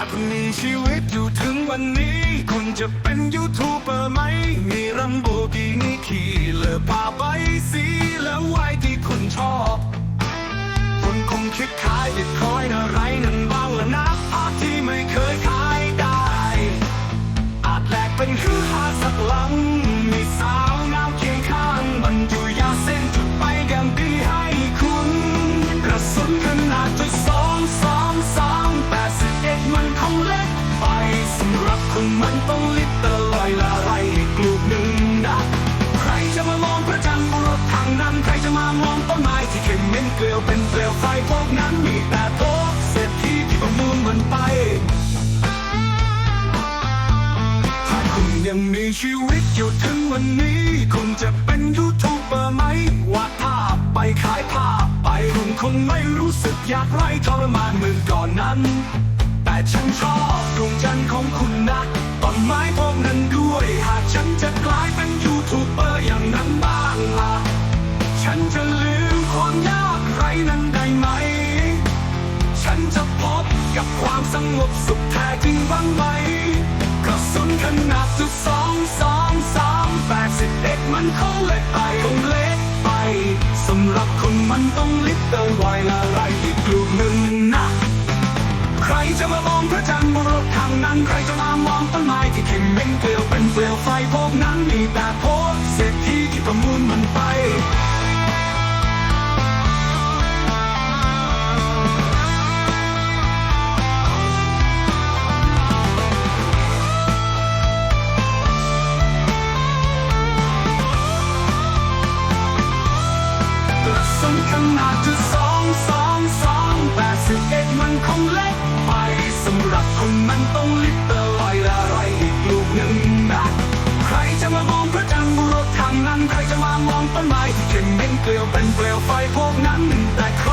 าคุณมีชีวิตอยู่ถึงวันนี้ คุณจะเป็นยูทูบเบอร์ไหม มีรัมโบกินี่ขี่เลอพาไปสีแล้วไว้ที่คุณชอบ คุณคงคิดขายบิตคอยน์อะไรนั่นบ้างละนะภาพที่ไม่เคย ดมันคงเล็กไปสำหรับคุณมันต้องลิตรลอยละไรอีกลูกหนึ่งนะใครจะมามองพระจันทร์บนรถทางนั้น ใครจะมามองต้นไม้ที่เข็มเม็นเกลียวเป็นเปลวไฟพวกนั้นมีแต่โต๊ะเศรษฐีที่ประมูลมันไป ถ้าคุณยังมีชีวิตอยู่ถึงวันนี้ คุณจะเป็นยูทูบเบอร์ไหมวาดภาพไปขายภาพไปคุณคงไม่รู้สึกอยากไรทรมานเหมือนก่อนนั้น ฉันชอบดวงจันทร์ของคุณนะต้นไม้พวกนั้นด้วย หากฉันจะกลายเป็นยูทูบเบอร์อย่างนั้นบ้างล่ะ ฉันจะลืมความยากไรนั้นได้ไหม ฉันจะพบกับความสงบสุขแท้จริงบ้างไหมกระสุนขนาดจุดสองสองสองแปดสิบเอ็ดมันคงเล็กไปคงเล็กไปสำหรับคนมันต้องลิตรไวละไรอีกลูกหนึ่งนะ นั้นใครจะมามองต้นไม้ที่เข็มเม็นเกลียวเป็นเปลวไฟพวกนั้นมีแต่พวกเศรษฐีที่ประมูลมันไปกระสุนขนาดจุดสองสองสอง ต้องลิตรลอยละไรอีกลูกหนึ่งนะใครจะมามองพระจันทร์บนรถทางนั้น ใครจะมามองต้นไม้ที่เข็มเป็นเกลียวเป็นเปลวไฟพวกนั้น แต่ใคร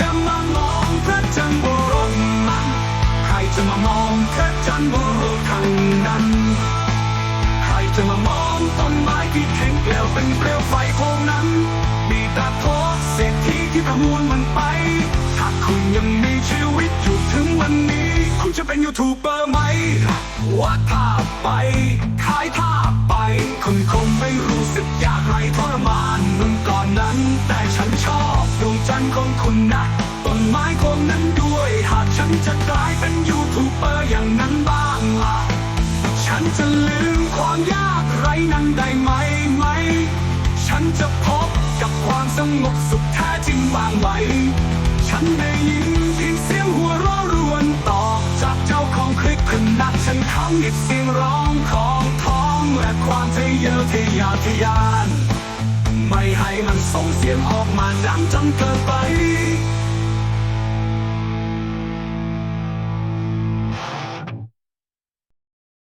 จะมามองพระจันทร์บนรถนั้นใครจะมามองพระจันทร์บนรถทางนั้น ใครจะมามองต้นไม้ที่แข็งเกลียวเป็นเปลวไฟพวกนั้น มีแต่โทษเศรษฐีที่ประมูลมันไป ถ้าคุณยังมีชีวิตอยู่ถึงวันนี้ คุณจะเป็นยูทูบเบอร์ไหมวาดภาพไปขายภาพไป คุณคงไม่รู้สึกอยากไรทรมานเมื่อก่อนนั้น แต่ฉันชอบดวงจันทร์ของคุณนะต้นไม้พวกนั้นด้วย หากฉันจะกลายเป็นยูทูบเบอร์อย่างนั้นบ้างล่ะ ฉันจะลืมความยากไรนั้นได้ไหมไหม ฉันจะพบกับความสงบสุขแท้จริงบ้างไหม ฉันได้ยินเพียงเสียงหัวเราะรวนตอบจากเจ้าของคลิปขนาดฉันทำอีกเสียงร้องของท้องและความทะเยอทะยานทะยาน ไม่ให้มันส่งเสียงออกมาดังจนเกินไป